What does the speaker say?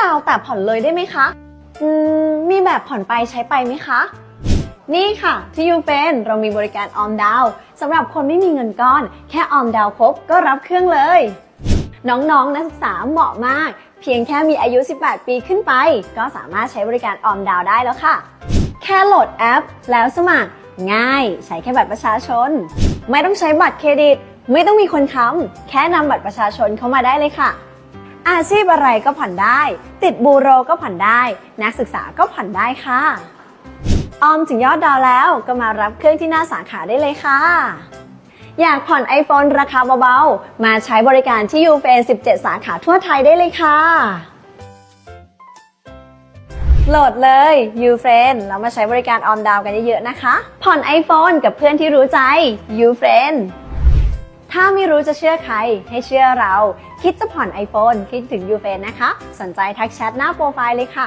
ดาวแต่ผ่อนเลยได้ไหมคะ อืม มีแบบผ่อนไปใช้ไปไหมคะ นี่ค่ะ ที่ยูเฟนเรามีบริการออมดาวสำหรับคนไม่มีเงินก้อน แค่ออมดาวครบก็รับเครื่องเลย น้องๆนักศึกษาเหมาะมาก เพียงแค่มีอายุ 18 ปีขึ้นไป ก็สามารถใช้บริการออมดาวได้แล้วค่ะ แค่โหลดแอป แล้วสมัคร ง่ายใช้แค่บัตรประชาชน ไม่ต้องใช้บัตรเครดิต ไม่ต้องมีคนค้ำแค่นำบัตรประชาชนเข้ามาได้เลยค่ะ อาชีพอะไรก็ผ่อนได้ ติดบูโรก็ผ่อนได้ นักศึกษาก็ผ่อนได้ค่ะ ออมถึงยอดดาวแล้วก็มารับเครื่องที่หน้าสาขาได้เลยค่ะ อยากผ่อน iPhone ราคาเบาๆ มาใช้บริการที่ยูเฟน17 สาขาทั่วไทยได้เลยค่ะ โหลดเลย u f r i e n d แล้วมาใช้บริการออมดาวกันเยอะๆนะคะ ผ่อน iPhone กับเพื่อนที่รู้ใจ u f r i e n d ถ้าไม่รู้จะเชื่อใคร ให้เชื่อเรา คิดจะผ่อน iPhone คิดถึง u f r i e n d นะคะ สนใจทักแชทหน้าโปรไฟล์เลยค่ะ